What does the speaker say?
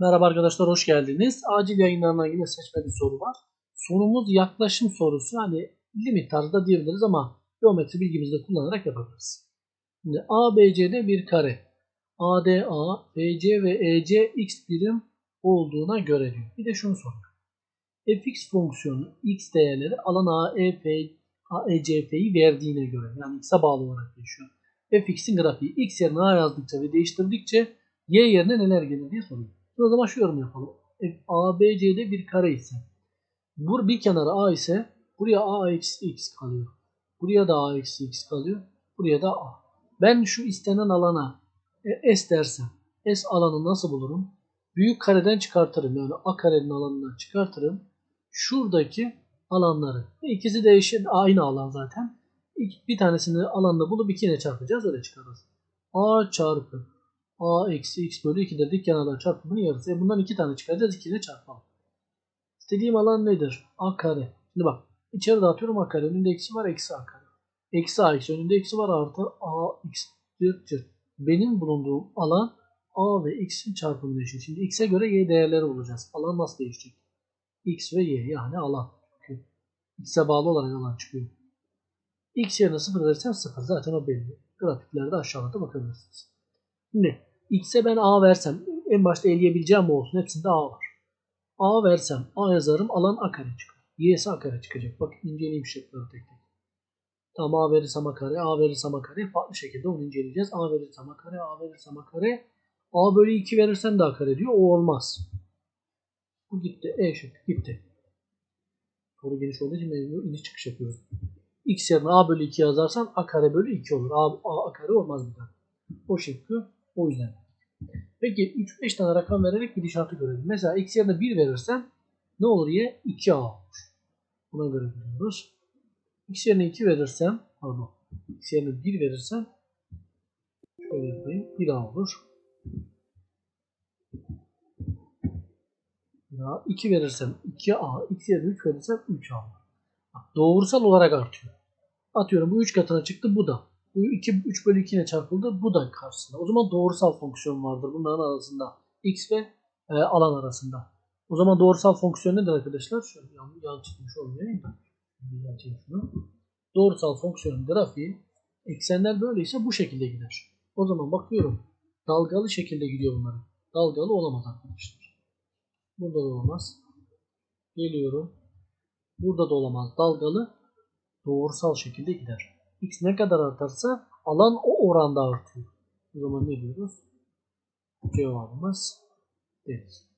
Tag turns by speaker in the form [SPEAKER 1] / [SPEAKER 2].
[SPEAKER 1] Merhaba arkadaşlar hoş geldiniz. Acil yayınlarından yine seçme bir soru var. Sorumuz yaklaşım sorusu. Hani limit tarzda diyebiliriz ama geometri bilgimizi de kullanarak yapabiliriz. Şimdi ABC'de bir kare. ADA, BC ve EC x birim olduğuna göre diyor. Bir de şunu soruyor. fx fonksiyonu x değerleri alan AEF, AECF'yi verdiğine göre yani x'e bağlı olarak değişiyor. fx'in grafiği x yerine a yazdıkça ve değiştirdikçe y yerine neler gelir diye soruyor. Şimdi o zaman şu yorum yapalım. F, ABC'de bir kare ise bu bir kenarı A ise buraya A eksi X kalıyor. Buraya da A eksi X kalıyor. Buraya da A. Ben şu istenen alana e, S dersem S alanı nasıl bulurum? Büyük kareden çıkartırım. Yani A karenin alanından çıkartırım. Şuradaki alanları. İkisi de eşit, aynı alan zaten. Bir tanesini alanda bulup ikine çarpacağız. Öyle çıkarırız. A çarpı a eksi x bölü 2 dedik kenarlar çarpımının yarısı. E bundan 2 tane çıkaracağız 2 ile çarpalım. İstediğim alan nedir? a kare. Şimdi bak içeri dağıtıyorum a kare. Önünde eksi var eksi a kare. Eksi a eksi önünde eksi var artı a x cırt cırt. Benim bulunduğum alan a ve x'in çarpımı değişiyor. Şimdi x'e göre y değerleri bulacağız. Alan nasıl değişecek? x ve y yani alan. x'e bağlı olarak alan çıkıyor. x yerine 0 versem 0 zaten o belli. Grafiklerde aşağıda bakabilirsiniz. Şimdi x'e ben a versem en başta eleyebileceğim olsun. Hepsinde a var. a versem a yazarım alan a kare çıkar. y'si a kare çıkacak. Bakın inceleyeyim şıkları tek tek. Tamam a verirsem a kare, a verirsem a kare. Farklı şekilde onu inceleyeceğiz. a verirsem a kare, a verirsem a kare. a bölü 2 verirsen de a kare diyor. O olmaz. Bu gitti. E şık gitti. Soru geniş olduğu için mecbur iniş çıkış yapıyoruz. x yerine a bölü 2 yazarsan a kare bölü 2 olur. A, a, a kare olmaz bir daha. O şıkkı o yüzden. Peki 3-5 tane rakam vererek gidişatı görelim. Mesela x yerine 1 verirsem ne olur y? 2a olur. Buna göre biliyoruz. x yerine 2 verirsem pardon x yerine 1 verirsem şöyle yapayım 1a olur. Ya 2 verirsem 2a, x yerine 3 verirsem 3a olur. Doğrusal olarak artıyor. Atıyorum bu 3 katına çıktı bu da. Bu 2, 3 bölü 2 ile çarpıldı. Bu da karşısında. O zaman doğrusal fonksiyon vardır bunların arasında. X ve e, alan arasında. O zaman doğrusal fonksiyon nedir arkadaşlar? Şöyle yan, yan çıkmış olmayayım da. Doğrusal fonksiyonun grafiği eksenler böyleyse bu şekilde gider. O zaman bakıyorum. Dalgalı şekilde gidiyor bunlar. Dalgalı olamaz arkadaşlar. Burada da olamaz. Geliyorum. Burada da olamaz. Dalgalı doğrusal şekilde gider x ne kadar artarsa alan o oranda artıyor. O zaman ne diyoruz? Cevabımız deniz.